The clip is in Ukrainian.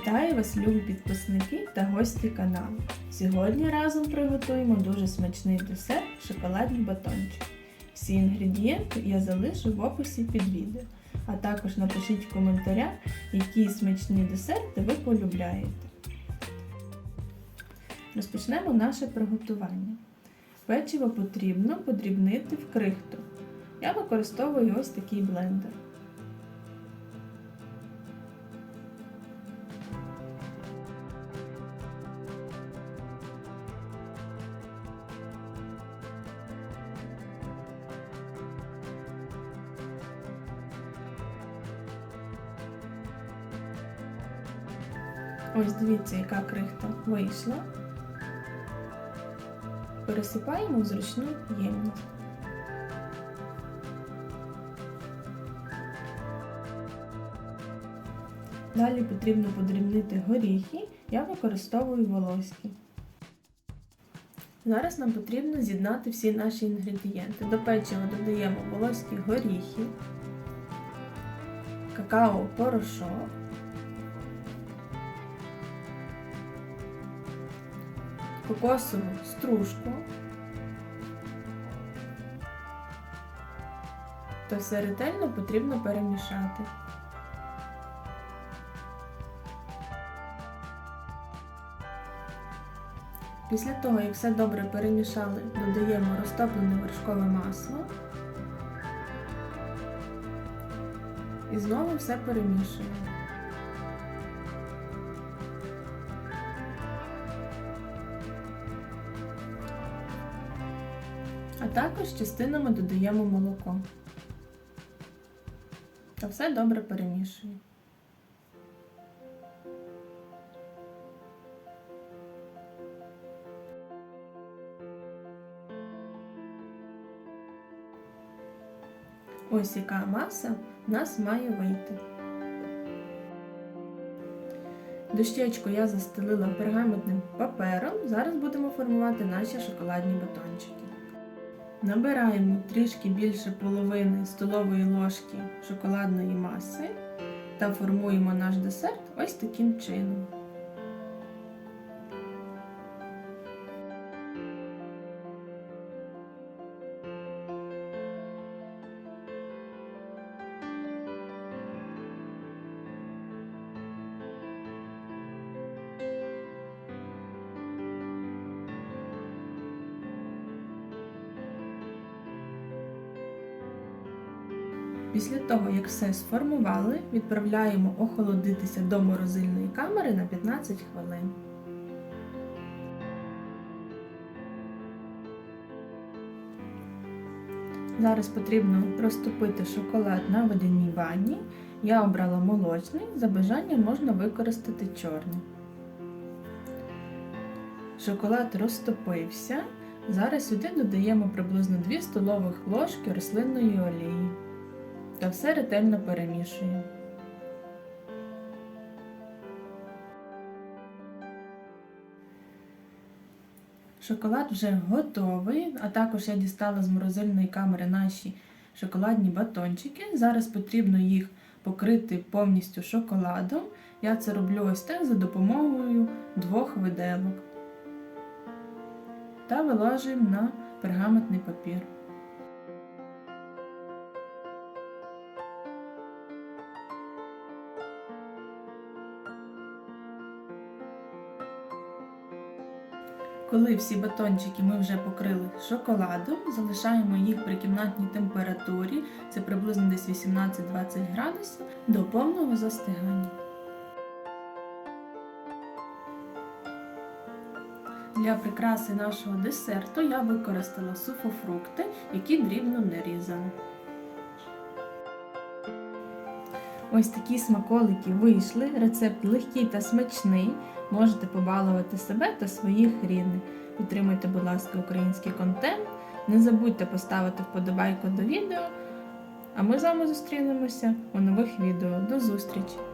Вітаю вас, любі підписники та гості каналу. Сьогодні разом приготуємо дуже смачний десерт шоколадний батончик. Всі інгредієнти я залишу в описі під відео, а також напишіть в коментарях, які смачні десерти ви полюбляєте. Розпочнемо наше приготування. Печиво потрібно подрібнити в крихту. Я використовую ось такий блендер. Ось дивіться, яка крихта вийшла. Пересипаємо в зручну ємність. Далі потрібно подрібнити горіхи, я використовую волоські. Зараз нам потрібно з'єднати всі наші інгредієнти. До печива додаємо волоські горіхи, какао-порошок, кокосову стружку та все ретельно потрібно перемішати. Після того, як все добре перемішали, додаємо розтоплене вершкове масло і знову все перемішуємо. А також частинами додаємо молоко. Та все добре перемішуємо. Ось яка маса в нас має вийти. Дощечку я застелила пергаментним папером. Зараз будемо формувати наші шоколадні батончики. Набираємо трішки більше половини столової ложки шоколадної маси та формуємо наш десерт ось таким чином. Після того, як все сформували, відправляємо охолодитися до морозильної камери на 15 хвилин. Зараз потрібно розтопити шоколад на водяній ванні. Я обрала молочний, за бажанням можна використати чорний. Шоколад розтопився. Зараз сюди додаємо приблизно 2 столових ложки рослинної олії та все ретельно перемішуємо. Шоколад вже готовий, а також я дістала з морозильної камери наші шоколадні батончики. Зараз потрібно їх покрити повністю шоколадом. Я це роблю ось так за допомогою двох виделок та вилажуємо на пергаментний папір. Коли всі батончики ми вже покрили шоколадом, залишаємо їх при кімнатній температурі, це приблизно десь 18-20 градусів, до повного застигання. Для прикраси нашого десерту я використала суфофрукти, які дрібно нарізали. Ось такі смаколики вийшли. Рецепт легкий та смачний. Можете побалувати себе та своїх рідних. Підтримуйте, будь ласка, український контент. Не забудьте поставити вподобайку до відео. А ми з вами зустрінемося у нових відео. До зустрічі!